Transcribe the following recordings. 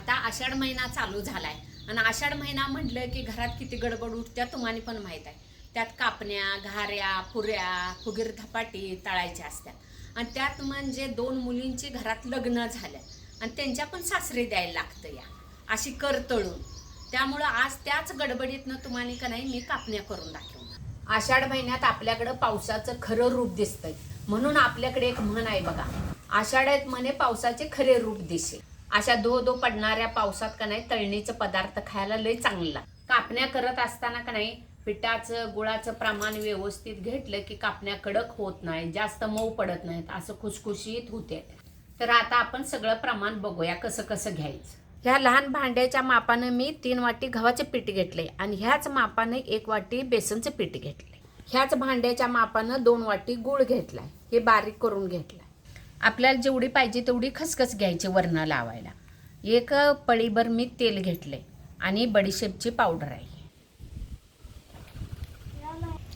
आता आषाढ महिना चालू झालाय. आणि आषाढ महिना म्हटलं की घरात किती गडबड उठत्या तुम्हाला पण माहीत आहे. त्यात कापण्या घाऱ्या पुऱ्या फुगीर धपाटी तळायच्या असतात आणि त्यात म्हणजे दोन मुलींची घरात लग्न झालं. आणि त्यांच्या पण सासरे द्यायला लागतं या. अशी कर तळून. त्यामुळं आज त्याच गडबडीतनं तुम्हाला का नाही मी कापण्या करून दाखवणार. आषाढ महिन्यात आपल्याकडं पावसाचं खरं रूप दिसतंय. म्हणून आपल्याकडे एक म्हण आहे बघा. आषाढात म्हणे पावसाचे खरे रूप दिसे अशा दो दो पडणाऱ्या पावसात का नाही तळणीचं पदार्थ खायला लय चांगला. कापण्या करत असताना का नाही पिठाचं गुळाचं प्रमाण व्यवस्थित घेतलं की कापण्या कडक होत नाही जास्त मऊ पडत नाहीत असं खुसखुशीत होते. तर आता आपण सगळं प्रमाण बघूया कसं कसं घ्यायचं. ह्या लहान भांड्याच्या मापानं मी तीन वाटी गव्हाचे पीठ घेतले आणि ह्याच मापानं एक वाटी बेसनचं पीठ घेतले ह्याच भांड्याच्या मापानं दोन वाटी गूळ घेतलाय. हे बारीक करून घेतलाय. आपल्याला जेवढी पाहिजे तेवढी खसखस घ्यायची वर्ण लावायला. एक पळीभर मी तेल घेतले आणि बडीशेपची पावडर आहे.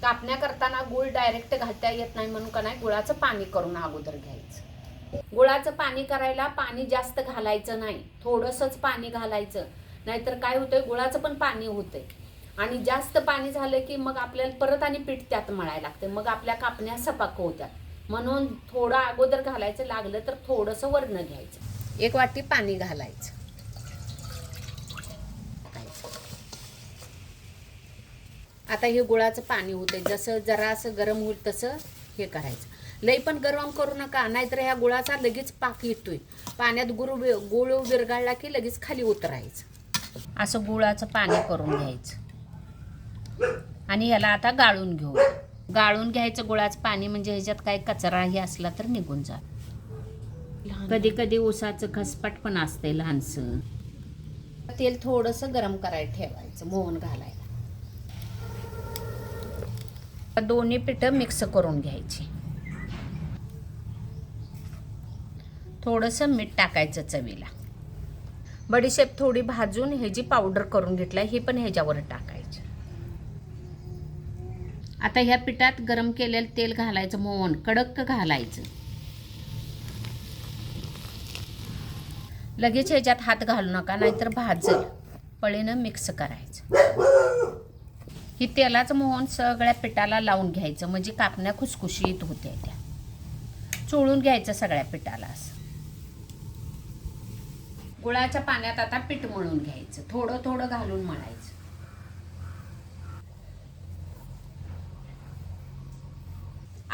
कापण्या करताना गुळ डायरेक्ट घालता येत नाही म्हणून का नाही गुळाचं पाणी करून अगोदर घ्यायचं. गुळाचं पाणी करायला पाणी जास्त घालायचं नाही. थोडंसंच पाणी घालायचं. नाहीतर काय होतंय गुळाचं पण पाणी होतंय. आणि जास्त पाणी झालं की मग आपल्याला परत आणि पीठ त्यात मळायला लागते मग आपल्या कापण्या सपाक होत्या म्हणून थोडं अगोदर घालायचं लागलं तर थोडंसं वर्ण घ्यायचं. एक वाटी पाणी घालायचं. आता हे गुळाचं पाणी होते जसं जरा असं गरम होईल तसं हे करायचं. लई पण गरम करू नका नाहीतर ह्या गुळाचा लगेच पाक येतोय. पाण्यात गुळ गुळ विरघळला की लगेच खाली उतरायचं. असं गुळाचं पाणी करून घ्यायचं. आणि ह्याला आता गाळून घेऊ. गाळून घ्यायचं गुळाचं पाणी म्हणजे ह्याच्यात काही कचराही असला तर निघून जा. कधी कधी उसाचं खसपट पण असते लहानसं. तेल थोडंसं गरम करायला ठेवायचं मोहन घालायला. दोन्ही पिठं मिक्स करून घ्यायची. थोडंसं मीठ टाकायचं चवीला. बडीशेप थोडी भाजून ह्याची पावडर करून घेतलाय ही पण ह्याच्यावर टाकायची. आता ह्या पिठात गरम केलेलं तेल घालायचं मोहन कडक घालायचं. लगेच ह्याच्यात हात घालू नका नाहीतर भाजल पळीनं मिक्स करायचं. ही तेलाचं मोहन सगळ्या पिठाला लावून घ्यायचं म्हणजे कापण्या खुसखुशीत होत्या त्या. चोळून घ्यायचं सगळ्या पिठाला असं. गुळाच्या पाण्यात आता पीठ मळून घ्यायचं थोडं थोडं घालून मळायचं.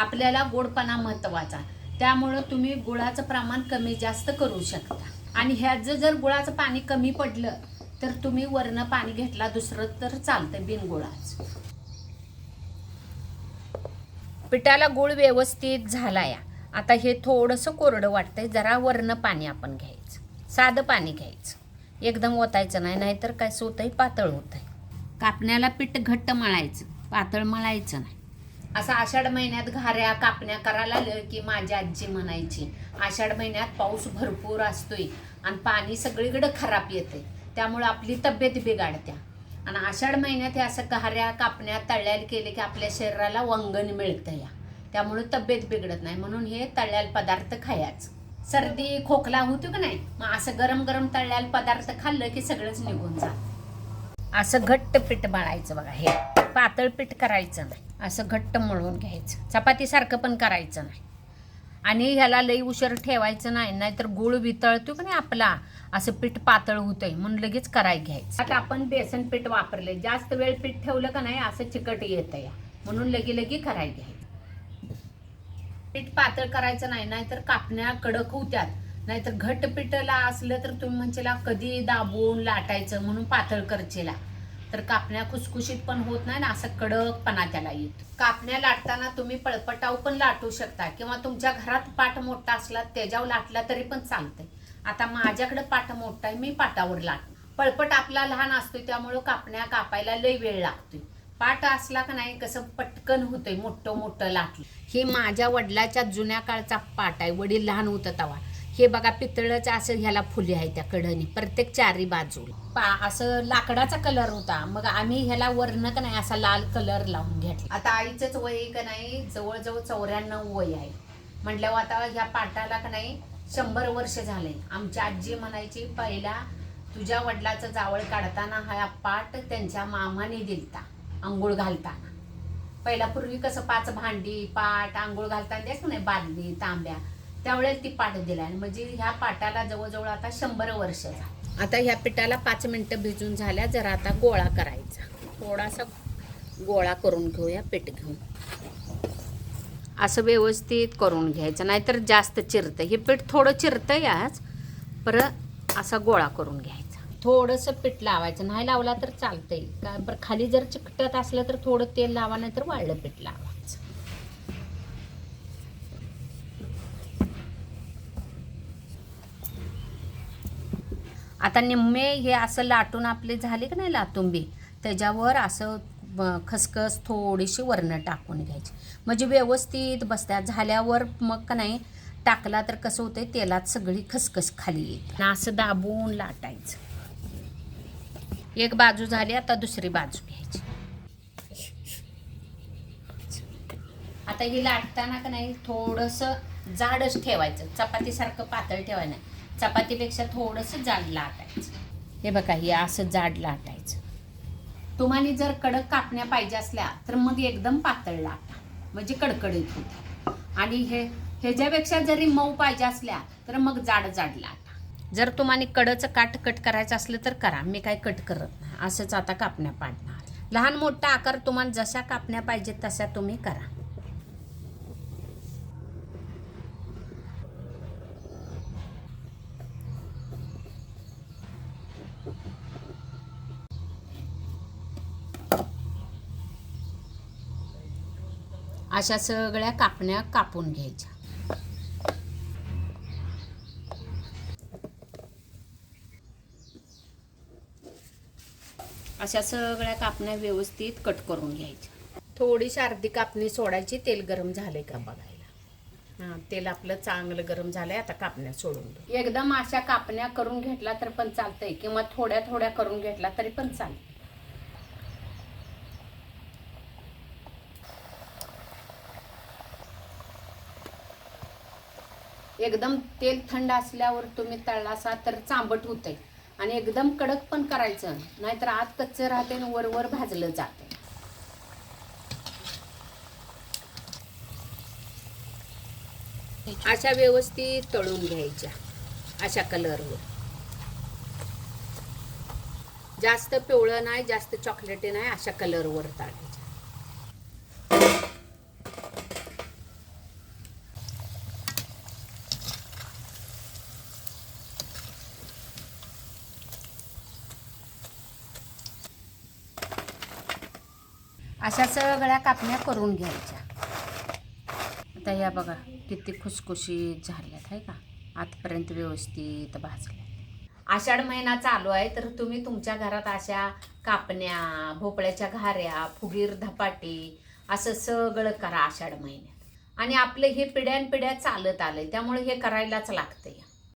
आपल्याला गोडपणा महत्त्वाचा. त्यामुळं तुम्ही गुळाचं प्रमाण कमी जास्त करू शकता. आणि ह्याचं जर गुळाचं पाणी कमी पडलं तर तुम्ही वरनं पाणी घेतला दुसरं तर चालतं बिनगुळाचं. पिठाला गुळ व्यवस्थित झाला या. आता हे थोडंसं कोरडं वाटतंय जरा वरनं पाणी आपण घ्यायचं. साधं पाणी घ्यायचं. एकदम ओतायचं नाही नाहीतर काय होतंय पातळ होतंय. कापण्याला पीठ घट्ट मळायचं. पातळ मळायचं नाही. असं आषाढ महिन्यात घाऱ्या कापण्या करायला आलं की माझी आजी म्हणायची आषाढ महिन्यात पाऊस भरपूर असतोय आणि पाणी सगळीकडे खराब येते त्यामुळे आपली तब्येत बिघाडत्या. आणि आषाढ महिन्यात हे असं घाऱ्या कापण्या तळल्याला केले की आपल्या शरीराला वंगण मिळतं या. त्यामुळे तब्येत बिघडत नाही. म्हणून हे तळल्याल पदार्थ खायाच. सर्दी खोकला होतो की नाही? मग असं गरम गरम तळल्याल पदार्थ खाल्लं की सगळंच निघून जात. असं घट्ट पीठ बाळायचं बघा हे. पातळ पीठ करायचं नाही. असं घट्ट मळून घ्यायचं. चपातीसारखं पण करायचं नाही. आणि ह्याला लई उशीर ठेवायचं नाही नाहीतर गुळ वितळतो की नाही आपला असं पीठ पातळ होतंय म्हणून लगेच कराय घ्यायचं. आता आपण बेसन पीठ वापरले जास्त वेळ पीठ ठेवलं का नाही असं चिकट येतं या म्हणून लगी लगी कराय घ्यायचं. पीठ पातळ करायचं नाही नाहीतर कापण्या कडक होत्यात. नाहीतर घट्ट पिठला असलं तर तुम्ही म्हणजे कधी दाबून लाटायचं? म्हणून पातळ करचेला तर कापण्या खुसखुशीत पण होत नाही ना असं कडकपणा त्याला येतो. कापण्या लाटताना तुम्ही पळपटाव पण लाटू शकता किंवा तुमच्या घरात पाट मोठा असला त्याच्यावर लाटला तरी पण चालतंय. आता माझ्याकडे पाट मोठा आहे मी पाटावर लाट. पळपट आपला लहान असतोय त्यामुळं कापण्या कापायला लय वेळ लागतोय. पाट असला का नाही कसं पटकन होतंय मोठं मोठं लाटलं. हे माझ्या वडिलाच्या जुन्या काळचा पाट आहे वडील लहान होतं तवा हे बघा पितळचं असं ह्याला फुले आहे त्या कडनी प्रत्येक चारी बाजू पा असं लाकडाचा कलर होता. मग आम्ही ह्याला वर्ण का नाही असा लाल कलर लावून घेतला. आता आईचंच वय का नाही जवळजवळ चौऱ्याण्णव वय आहे. म्हटल्यावर आता ह्या पाटाला का नाही शंभर वर्ष झाले. आमची आजी म्हणायची पहिला तुझ्या वडिलाचं जावळ काढताना हा पाट त्यांच्या मामाने दिलता आंघोळ घालताना. पहिला पूर्वी कसं पाच भांडी पाट आंघोळ घालताना द्यायच नाही बादली तांब्या. त्यावेळेस ती पाट दिला म्हणजे ह्या पाटाला जवळजवळ आता शंभर वर्ष झाली. आता ह्या पिठाला पाच मिनटं भिजून झाल्या जरा आता गोळा करायचा. थोडासा गोळा करून घेऊया पीठ घेऊन. असं व्यवस्थित करून घ्यायचं नाहीतर जास्त चिरतं. हे पीठ थोडं चिरतं याच परत असा गोळा करून घ्यायचा. थोडंसं पीठ लावायचं. नाही लावला तर चालतंय. का बरं खाली जर चिकटत असलं तर थोडं तेल लावा नाही तर वाळलं पीठ लावायचं. आता निम्मे हे असं लाटून आपले झाले की नाही लाटुंबी त्याच्यावर असं खसखस थोडीशी वरणं टाकून घ्यायची. म्हणजे व्यवस्थित बसत्या. झाल्यावर मग का नाही टाकला तर कसं होतंय तेलात सगळी खसखस खाली येईल असं दाबून लाटायचं. एक बाजू झाली आता दुसरी बाजू घ्यायची. आता ही लाटताना का नाही थोडंसं जाडच ठेवायचं. चपातीसारखं पातळ ठेवायचं नाही. चपातीपेक्षा थोडंसं जाड लाटायचं. हे बघा हे असं जाड लाटायचं. तुम्हाला जर कडक कापण्या पाहिजे असल्या तर मग एकदम पातळ लाटा. म्हणजे कडकडीत होते. आणि हे ह्याच्यापेक्षा जरी मऊ पाहिजे असल्या तर मग जाड जाड लाटा. जर तुम्हाला कडचं काट कट करायचं असलं तर करा. मी काय कट करत नाही. असंच आता कापण्या पाडणार. लहान मोठा आकार तुम्हाला जशा कापण्या पाहिजेत तशा तुम्ही करा. अशा सगळ्या कापण्या कापून घ्यायच्या. अशा सगळ्या कापण्या व्यवस्थित कट करून घ्यायच्या. थोडीशी अर्धी कापणी सोडायची तेल गरम झाले का बघायला. हां तेल आपलं चांगलं गरम झालंय आता कापण्या सोडून एकदम अशा कापण्या करून घेतला तर पण चालतंय किंवा थोड्या थोड्या करून घेतला तरी पण चालतंय. एकदम तेल थंड असल्यावर तुम्ही तळलासा तर चांबट होतंय. आणि एकदम कडक पण करायचं नाहीतर आत कच्चं राहते आणि वर वर भाजलं जाते अशा व्यवस्थित तळून घ्यायच्या अशा कलरवर. जास्त पिवळं नाही जास्त चॉकलेटी नाही अशा कलरवर तळायच्या अशा सगळ्या कापण्या करून घ्यायच्या. आता या बघा किती खुसखुशीत झाल्यात आहे का? आतपर्यंत व्यवस्थित भाजल्या आषाढ महिना चालू आहे तर तुम्ही तुमच्या घरात अशा कापण्या भोपळ्याच्या घाऱ्या फुगीर धपाटी असं सगळं करा आषाढ महिन्यात. आणि आपलं हे पिढ्यानपिढ्या चालत आलं त्यामुळे हे करायलाच लागतंय.